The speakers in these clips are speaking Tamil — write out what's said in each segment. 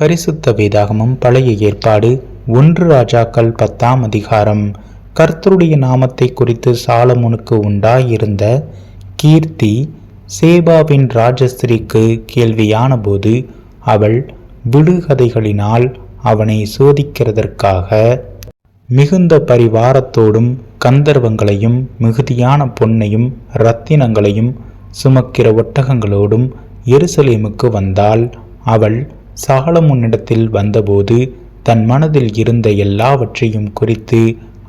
பரிசுத்த வேதாகமம் பழைய ஏற்பாடு ஒன்று ராஜாக்கள் பத்தாம் அதிகாரம். கர்த்தருடைய நாமத்தை குறித்து சாலமுனுக்கு உண்டாயிருந்த கீர்த்தி சேபாவின் ராஜஸ்திரிக்கு கேள்வியான போது அவள் விடுகதைகளினால் அவனை சோதிக்கிறதற்காக மிகுந்த பரிவாரத்தோடும் கந்தர்வங்களையும் மிகுதியான பொன்னையும் இரத்தினங்களையும் சுமக்கிற ஒட்டகங்களோடும் எருசலேமுக்கு வந்தால் அவள் சாலமுன்னிடத்தில் வந்தபோது தன் மனதில் இருந்த எல்லாவற்றையும் குறித்து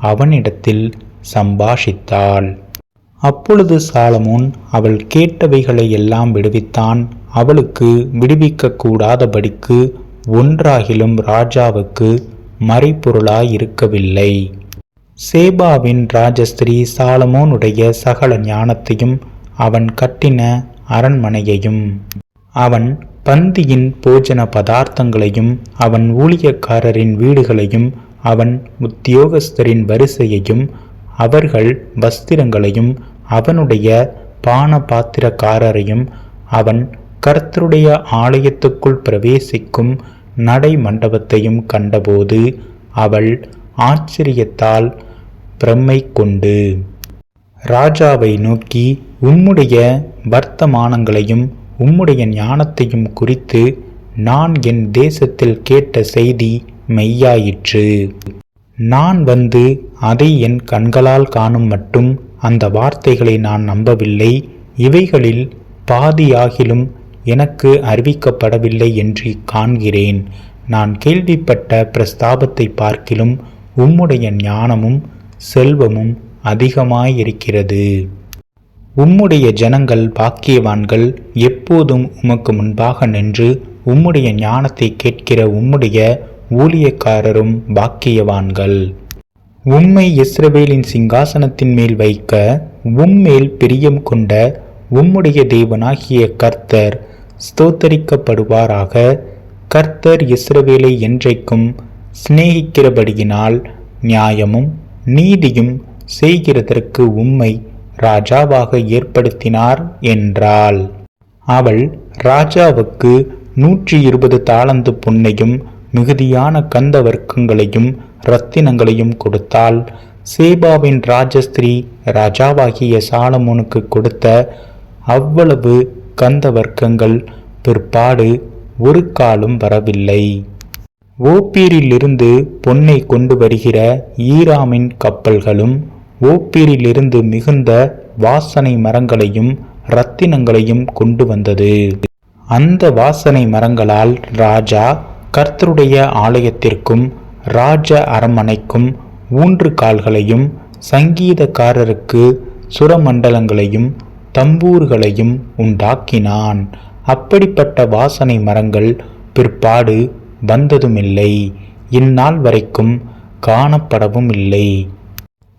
அவனிடத்தில் சம்பாஷித்தாள். அப்பொழுது சாலமோன் அவள் கேட்டவைகளை எல்லாம் விடுவித்தான். அவளுக்கு விடுவிக்க கூடாதபடிக்கு ஒன்றாகிலும் ராஜாவுக்கு மறைப்பொருளாயிருக்கவில்லை சேபாவின் ராஜஸ்திரீ சாலமோனுடைய சகல ஞானத்தையும் அவன் கட்டின அரண்மனையையும் அவன் பந்தியின் போஜன பதார்த்தங்களையும் அவன் ஊழியக்காரரின் வீடுகளையும் அவன் உத்தியோகஸ்தரின் வரிசையையும் அவர்கள் வஸ்திரங்களையும் அவனுடைய பான பாத்திரக்காரரையும் அவன் கர்த்தருடைய ஆலயத்துக்குள் பிரவேசிக்கும் நடை மண்டபத்தையும் கண்டபோது அவள் ஆச்சரியத்தால் பிரம்மை கொண்டு ராஜாவை நோக்கி உம்முடைய வர்த்தமானங்களையும் உம்முடைய ஞானத்தையும் குறித்து நான் என் தேசத்தில் கேட்ட செய்தி மெய்யாயிற்று. நான் வந்து அதை என் கண்களால் காணும் மட்டும் அந்த வார்த்தைகளை நான் நம்பவில்லை. இவைகளில் பாதியாகிலும் எனக்கு அறிவிக்கப்படவில்லை என்று காண்கிறேன். நான் கேள்விப்பட்ட பிரஸ்தாபத்தை பார்க்கிலும் உம்முடைய ஞானமும் செல்வமும் அதிகமாயிருக்கிறது. உம்முடைய ஜனங்கள் பாக்கியவான்கள் எப்போதும் உமக்கு முன்பாக நின்று உம்முடைய ஞானத்தை கேட்கிற உம்முடைய ஊழியக்காரரும் பாக்கியவான்கள். உம்மை இஸ்ரவேலின் சிங்காசனத்தின் மேல் வைக்க உம்மேல் பிரியம் கொண்ட உம்முடைய தேவனாகிய கர்த்தர் ஸ்தோத்தரிக்கப்படுவாராக. கர்த்தர் இஸ்ரவேலை என்றைக்கும் சிநேகிக்கிறபடியினால் நியாயமும் நீதியும் செய்கிறதற்கு உம்மை ராஜாவாக ஏற்படுத்தினார் என்றாள். அவள் ராஜாவுக்கு நூற்றி இருபது தாளந்து பொன்னையும் மிகுதியான கந்த வர்க்கங்களையும் இரத்தினங்களையும் கொடுத்தாள். சேபாவின் ராஜஸ்திரீ ராஜாவாகிய சாலமோனுக்கு கொடுத்த அவ்வளவு கந்த வர்க்கங்கள் பிற்பாடு ஒரு காலும் வரவில்லை. ஓப்பீரிலிருந்து பொன்னை கொண்டு வருகிற ஈராமின் கப்பல்களும் ஓப்பீரிலிருந்து மிகுந்த வாசனை மரங்களையும் இரத்தினங்களையும் கொண்டு வந்தது. அந்த வாசனை மரங்களால் ராஜா கர்த்தருடைய ஆலயத்திற்கும் ராஜ அரண்மனைக்கும் ஊன்று கால்களையும் சங்கீதக்காரருக்கு சுரமண்டலங்களையும் தம்பூர்களையும் உண்டாக்கினான். அப்படிப்பட்ட வாசனை மரங்கள் பிற்பாடு வந்ததுமில்லை. இந்நாள் வரைக்கும் காணப்படவும் இல்லை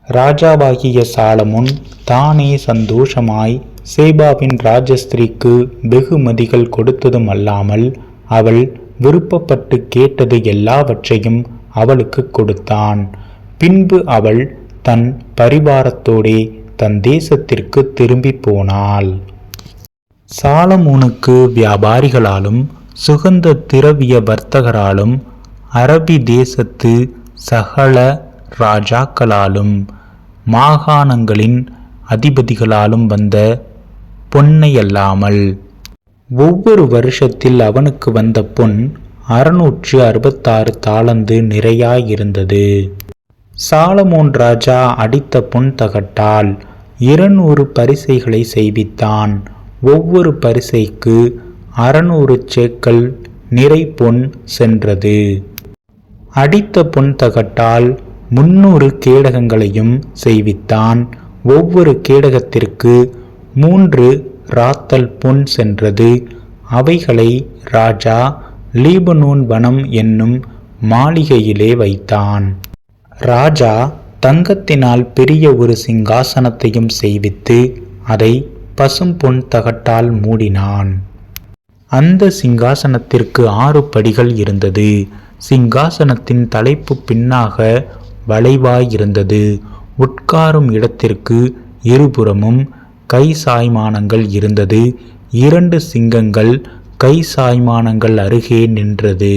ராஜாவாகிய சாலமுன் தானே சந்தோஷமாய் சேபாவின் ராஜஸ்திரிக்கு வெகுமதிகள் கொடுத்ததும் அல்லாமல் அவள் விருப்பப்பட்டு கேட்டது எல்லாவற்றையும் அவளுக்கு கொடுத்தான். பின்பு அவள் தன் பரிவாரத்தோடே தன் தேசத்திற்கு திரும்பி போனாள். சாலமோனுக்கு வியாபாரிகளாலும் சுகந்த திரவிய வர்த்தகராலும் அரபி தேசத்து சகல ராஜாக்களாலும் மாகாணங்களின் அதிபதிகளாலும் வந்த பொன்னையல்லாமல். ஒவ்வொரு வருஷத்தில் அவனுக்கு வந்த பொன் அறுநூற்று அறுபத்தாறு தாளந்து நிறையாயிருந்தது. சாலமோன் ராஜா அடித்த பொன் தகட்டால் இருநூறு பரிசைகளை செய்வித்தான். ஒவ்வொரு பரிசைக்கு அறுநூறு சேக்கல் நிறை பொன் சென்றது. அடித்த பொன் தகட்டால் முன்னூறு கேடகங்களையும் செய்வித்தான். ஒவ்வொரு கேடகத்திற்கு மூன்று ராத்தல் பொன் சென்றது. அவைகளை ராஜா லீபனூன் வனம் என்னும் மாளிகையிலே வைத்தான். ராஜா தங்கத்தினால் பெரிய ஒரு சிங்காசனத்தையும் செய்வித்து அதை பசும் பொன் தகட்டால் மூடினான். அந்த சிங்காசனத்திற்கு ஆறு படிகள் இருந்தது. சிங்காசனத்தின் தலைப்பு பின்னாக வளைவாயிருந்தது. உட்காரும் இடத்திற்கு இருபுறமும் கை சாய்மானங்கள் இருந்தது. இரண்டு சிங்கங்கள் கை சாய்மானங்கள் அருகே நின்றது.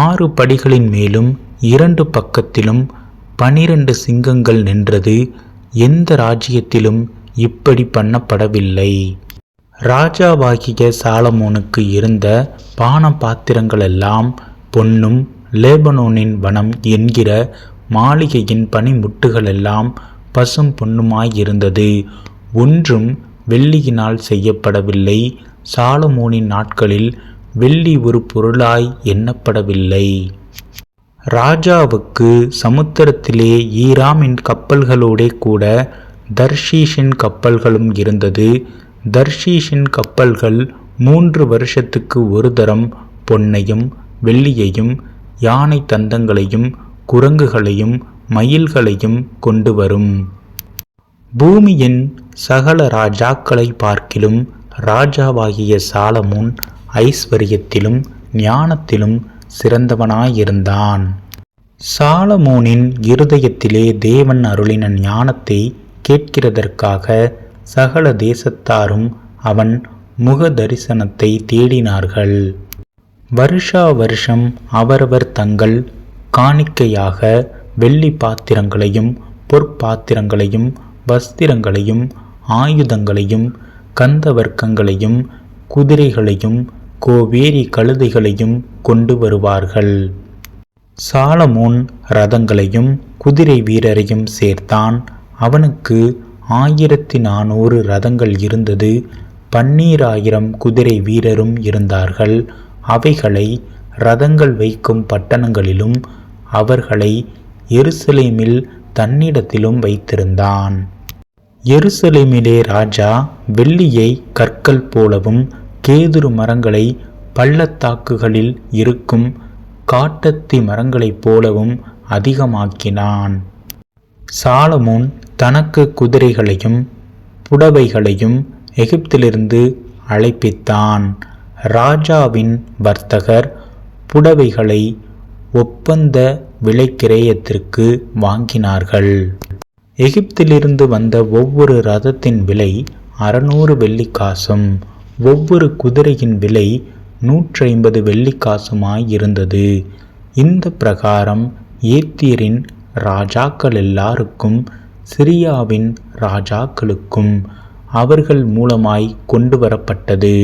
ஆறு படிகளின் மேலும் இரண்டு பக்கத்திலும் பனிரண்டு சிங்கங்கள் நின்றது. எந்த ராஜ்யத்திலும் இப்படி பண்ணப்படவில்லை. ராஜாவாகிய சாலமோனுக்கு இருந்த பான பாத்திரங்களெல்லாம் பொன்னும் லேபனோனின் வனம் என்கிற மாளிகையின் பனிமுட்டுகளெல்லாம் பசும் பொன்னுமாயிருந்தது. ஒன்றும் வெள்ளியினால் செய்யப்படவில்லை. சாலமோனின் நாட்களில் வெள்ளி ஒரு பொருளாய் எண்ணப்படவில்லை. ராஜாவுக்கு சமுத்திரத்திலே ஈராமின் கப்பல்களோடே கூட தர்ஷீஷின் கப்பல்களும் இருந்தது. தர்ஷீஷின் கப்பல்கள் மூன்று வருஷத்துக்கு ஒரு தரம் பொன்னையும் வெள்ளியையும் யானை தந்தங்களையும் குரங்குகளையும் மயில்களையும் கொண்டு வரும் பூமியின் சகல ராஜாக்களை பார்க்கிலும் ராஜாவாகிய சாலமுன் ஐஸ்வர்யத்திலும் ஞானத்திலும் சிறந்தவனாயிருந்தான். சாலமோனின் இருதயத்திலே தேவன் அருளின ஞானத்தை கேட்கிறதற்காக சகல தேசத்தாரும் அவன் முக தரிசனத்தை தேடினார்கள். வருஷா வருஷம் அவரவர் தங்கள் காணிக்கையாக வெள்ளி பாத்திரங்களையும் பொற்பாத்திரங்களையும் வஸ்திரங்களையும் ஆயுதங்களையும் கந்தவர்க்கங்களையும் குதிரைகளையும் கோவேரி கழுதைகளையும் கொண்டு வருவார்கள். சாலமோன் ரதங்களையும் குதிரை வீரரையும் சேர்த்தான். அவனுக்கு ஆயிரத்தி நானூறு ரதங்கள் இருந்தது. பன்னீராயிரம் குதிரை வீரரும் இருந்தார்கள். அவைகளை ரதங்கள் வைக்கும் பட்டணங்களிலும் அவர்களை எருசலேமில் தன்னிடத்திலும் வைத்திருந்தான். எருசலேமிலே ராஜா வெள்ளியை கற்கள் போலவும் கேதுரு மரங்களை பள்ளத்தாக்குகளில் இருக்கும் காட்டத்தி மரங்களைப் போலவும் அதிகமாக்கினான். சாலமோன் தனக்கு குதிரைகளையும் புடவைகளையும் எகிப்திலிருந்து அழைப்பித்தான். ராஜாவின் வர்த்தகர் புடவைகளை ஒப்பந்த விலைக்கிரயத்திற்கு வாங்கினார்கள். எகிப்திலிருந்து வந்த ஒவ்வொரு ரதத்தின் விலை அறநூறு வெள்ளிக்காசும் ஒவ்வொரு குதிரையின் விலை நூற்றி ஐம்பது வெள்ளிக்காசுமாயிருந்தது இந்த பிரகாரம் ஏத்தியரின் ராஜாக்கள் எல்லாருக்கும் சிரியாவின் ராஜாக்களுக்கும் அவர்கள் மூலமாய் கொண்டு வரப்பட்டது.